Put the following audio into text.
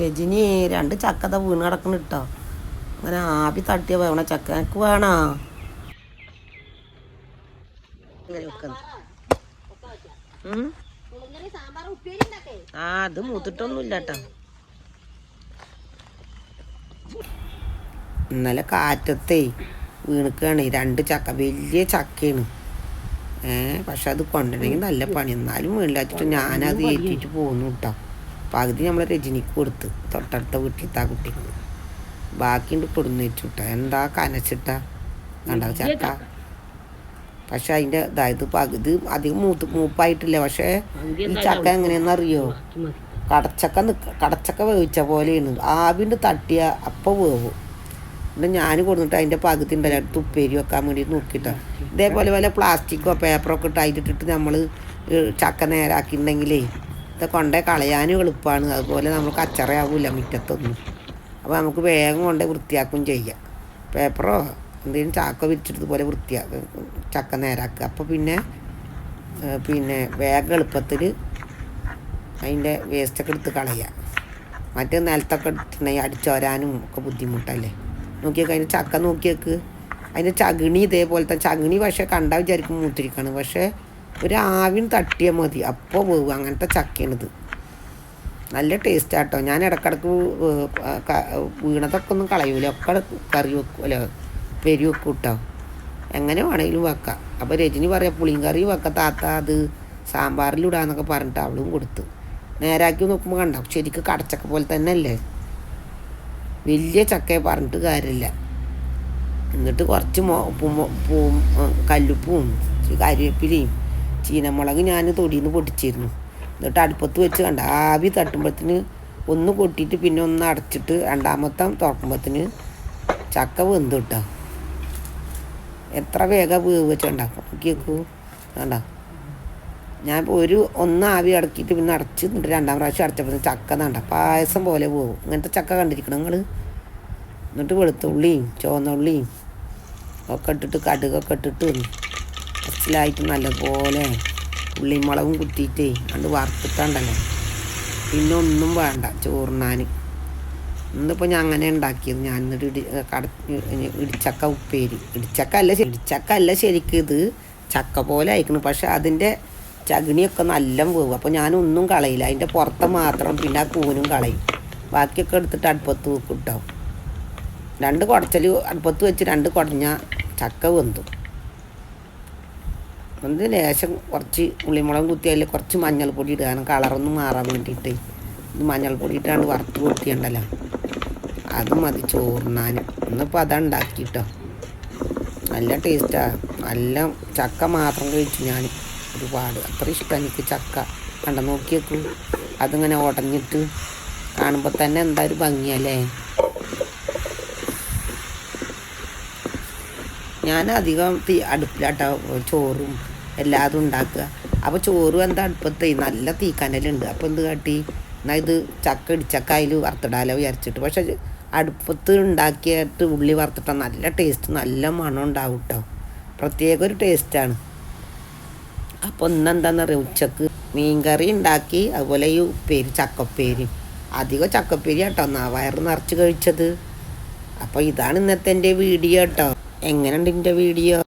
രജനി രണ്ട് ചക്കത വീണ് കിടക്കണ ഇട്ടോ അങ്ങനെ ആവി തട്ടിയ വേണ ചക്ക എനിക്ക് വേണോ? ആ അത് മൂത്തിട്ടൊന്നുമില്ല കേട്ടോ ഇന്നലെ കാറ്റത്തേ വീണുക്കാണ്. രണ്ട് ചക്ക വലിയ ചക്കയാണ്. ഏ പക്ഷെ അത് കൊണ്ടുണ്ടെങ്കിൽ നല്ല പണി. എന്നാലും വീണ്ടാച്ചിട്ട് ഞാനത് ഏറ്റിട്ട് പോന്നു കേട്ടോ പകുതി നമ്മൾ രജനിക്ക് കൊടുത്ത് തൊട്ടടുത്ത വീട്ടിലത്തെ ആ കുട്ടിക്ക്. ബാക്കിയുണ്ട് കൊടുന്നേച്ചുട്ട എന്താ കനച്ചിട്ട? കണ്ടോ ചക്ക പക്ഷെ അതിന്റെ അതായത് പകുതി അധികം മൂത്ത് മൂപ്പായിട്ടില്ല? പക്ഷേ ഈ ചക്ക എങ്ങനെയെന്ന് അറിയോ? കടച്ചക്ക നിക്ക കടച്ചക്ക വേവിച്ച പോലെയാണ്. ആവിണ്ട് തട്ടിയ അപ്പം വേവും. എന്നിട്ട് ഞാൻ കൊടുത്തിട്ട് അതിന്റെ പകുതി ഉണ്ടല്ലോ അടുത്ത് ഉപ്പേരി വെക്കാൻ വേണ്ടി നോക്കിയിട്ടാണ് ഇതേപോലെ വല്ല പ്ലാസ്റ്റിക്കോ പേപ്പറോ ഒക്കെ ഇട്ട് അതിലിട്ടിട്ട് നമ്മൾ ചക്ക നേരാക്കിയിട്ടുണ്ടെങ്കിലേ ഇത് കൊണ്ടേ കളയാനും എളുപ്പമാണ് അതുപോലെ നമ്മൾ കച്ചറയാവില്ല മുറ്റത്തൊന്നും. അപ്പോൾ നമുക്ക് വേഗം കൊണ്ടേ വൃത്തിയാക്കും ചെയ്യാം. പേപ്പറോ എന്തെങ്കിലും ചാക്ക പോലെ വൃത്തിയാക്കുക ചക്ക നേരാക്കുക. അപ്പോൾ പിന്നെ പിന്നെ വേഗം എളുപ്പത്തിൽ അതിന്റെ വേസ്റ്റൊക്കെ എടുത്ത് കളയുക മറ്റേ നിലത്തൊക്കെ എടുത്തിട്ടുണ്ടെങ്കിൽ അടിച്ചോരാനും ഒക്കെ ബുദ്ധിമുട്ടല്ലേ. നോക്കിയേക്ക് അതിന്റെ ചക്ക നോക്കിയേക്ക്. അതിന്റെ ചകിണി ഇതേപോലത്തെ ചകിണി പക്ഷേ കണ്ടാൽ വിചാരിക്കും മൂത്തിരിക്കാണ് പക്ഷേ ഒരു ആവിന് തട്ടിയാൽ മതി. അപ്പോൾ പോകും അങ്ങനത്തെ ചക്കയാണിത്. നല്ല ടേസ്റ്റ് ആട്ടോ. ഞാൻ ഇടക്കിടക്ക് വീണതൊക്കെ ഒന്നും കളയൂല. ഒക്കെ കറി വെക്കും അല്ല? പെരി വെക്കും കേട്ടോ എങ്ങനെ വേണമെങ്കിലും വെക്കാം. അപ്പോൾ രജനി പറയാം പുളിയും കറി വെക്കാം. താത്ത അത് സാമ്പാറിലിടാന്നൊക്കെ പറഞ്ഞിട്ട് അവളും കൊടുത്തു. നേരാക്കി നോക്കുമ്പോൾ കണ്ടോ? ശരിക്കും കടച്ചക്ക പോലെ തന്നെ അല്ലേ വലിയ ചക്കയെ പറഞ്ഞിട്ട് കാര്യമില്ല എന്നിട്ട് കുറച്ച് മോ പൂ കല്ലുപ്പും കരിവേപ്പിലയും ചീനമുളക് ഞാൻ തൊടിയിൽ നിന്ന് പൊട്ടിച്ചിരുന്നു. എന്നിട്ട് അടുപ്പത്ത് വെച്ച് കണ്ട ആവി തട്ടുമ്പോഴത്തിന് ഒന്ന് കൊട്ടിയിട്ട് പിന്നെ ഒന്ന് അടച്ചിട്ട് രണ്ടാമത്തെ തുറക്കുമ്പോഴത്തിന് ചക്ക വെന്ത് കിട്ടാം എത്ര വേഗം വേവ് വെച്ചുണ്ടാക്കും നോക്കിയേക്കൂ. വേണ്ട ഞാൻ ഇപ്പോൾ ഒരു ഒന്ന് ആവി അടക്കിയിട്ട് പിന്നെ അടച്ച് എന്നിട്ട് രണ്ടാം പ്രാവശ്യം അടച്ചപ്പോൾ ചക്ക നണ്ട പായസം പോലെ പോകും ഇങ്ങനത്തെ ചക്ക കണ്ടിരിക്കണം നിങ്ങൾ എന്നിട്ട് വെളുത്തുള്ളിയും ചുവന്നുള്ളിയും ഒക്കെ ഇട്ടിട്ട് കടുകൊക്കെ ഇട്ടിട്ട് ഫസ്റ്റിലായിട്ട് നല്ലപോലെ ഉള്ളിമുളകും മുളകും കുത്തിയിട്ടേ അത് വറുത്തിട്ടുണ്ടല്ലോ. പിന്നെ ഒന്നും വേണ്ട ചോറിനാൻ ഇന്നിപ്പോൾ ഞാൻ അങ്ങനെ ഉണ്ടാക്കിയത്. ഞാൻ എന്നിട്ട് ഇടി കട ഇടിച്ചക്ക ഉപ്പേരി. ഇടിച്ചക്ക അല്ല ഇടിച്ചക്ക അല്ല ശരിക്കും ഇത് ചക്ക പോലെ അയക്കണം പക്ഷെ അതിന്റെ ചകിണിയൊക്കെ നല്ല പോകും അപ്പോൾ ഞാനൊന്നും കളയില്ല. അതിന്റെ പുറത്ത് മാത്രം പിന്നെ ആ കൂനും കളയും. ബാക്കിയൊക്കെ എടുത്തിട്ട് അടുപ്പത്ത് വെക്കും കേട്ടോ രണ്ട് കുടച്ചൽ അടുപ്പത്ത് വെച്ച് രണ്ട് കുടഞ്ഞ ചക്ക വെന്തു. ഒന്ന് ലേശം കുറച്ച് ഉള്ളിമുളകും കുത്തി അതിൽ കുറച്ച് മഞ്ഞൾപ്പൊടി ഇടുക. കാരണം കളറൊന്നും മാറാൻ വേണ്ടിയിട്ട്. ഇത് മഞ്ഞൾപ്പൊടി ഇട്ടാണ്ട് വറുത്ത് പൊട്ടിയുണ്ടല്ലോ അത് മതി ചോറിനാൻ ഇന്നിപ്പോൾ അതാണ് ഉണ്ടാക്കിയിട്ടോ നല്ല ടേസ്റ്റാണ് നല്ല ചക്ക മാത്രം കഴിച്ചു ഞാൻ ഒരുപാട്. അത്ര ഇഷ്ടം എനിക്ക് ചക്ക. കണ്ട? നോക്കിയേക്കൂ. അതിങ്ങനെ ഉടഞ്ഞിട്ട് കാണുമ്പോൾ തന്നെ എന്താ ഒരു ഭംഗിയല്ലേ ഞാൻ അധികം തീ അടുപ്പിലാട്ടോ ചോറും എല്ലാതും ഉണ്ടാക്കുക. അപ്പോൾ ചോറും എന്താ അടുപ്പത്ത് നല്ല തീക്കനലുണ്ട്. അപ്പോൾ എന്ത് കാട്ടി? എന്നാൽ ഇത് ചക്ക ഇടിച്ചക്ക അതിൽ വറുത്തിടാലോ വിചാരിച്ചിട്ട്. പക്ഷെ അടുപ്പത്ത് ഉണ്ടാക്കിയിട്ട് ഉള്ളി വറുത്തിട്ടാൽ നല്ല ടേസ്റ്റ് നല്ല മണം ഉണ്ടാവും കേട്ടോ പ്രത്യേക ഒരു ടേസ്റ്റാണ് അപ്പോൾ ഇന്നെന്താണെന്ന് അറിയാം ഉച്ചയ്ക്ക് മീൻകറി ഉണ്ടാക്കി അതുപോലെ ഈ ഉപ്പേരി ചക്കപ്പേരി. അധികം ചക്കപ്പേരി കേട്ടോ എന്നാ വയറ് നിറച്ച് കഴിച്ചത്. അപ്പോൾ ഇതാണ് ഇന്നത്തെ എന്റെ വീഡിയോ കേട്ടോ എങ്ങനെയുണ്ട് എന്റെ വീഡിയോ?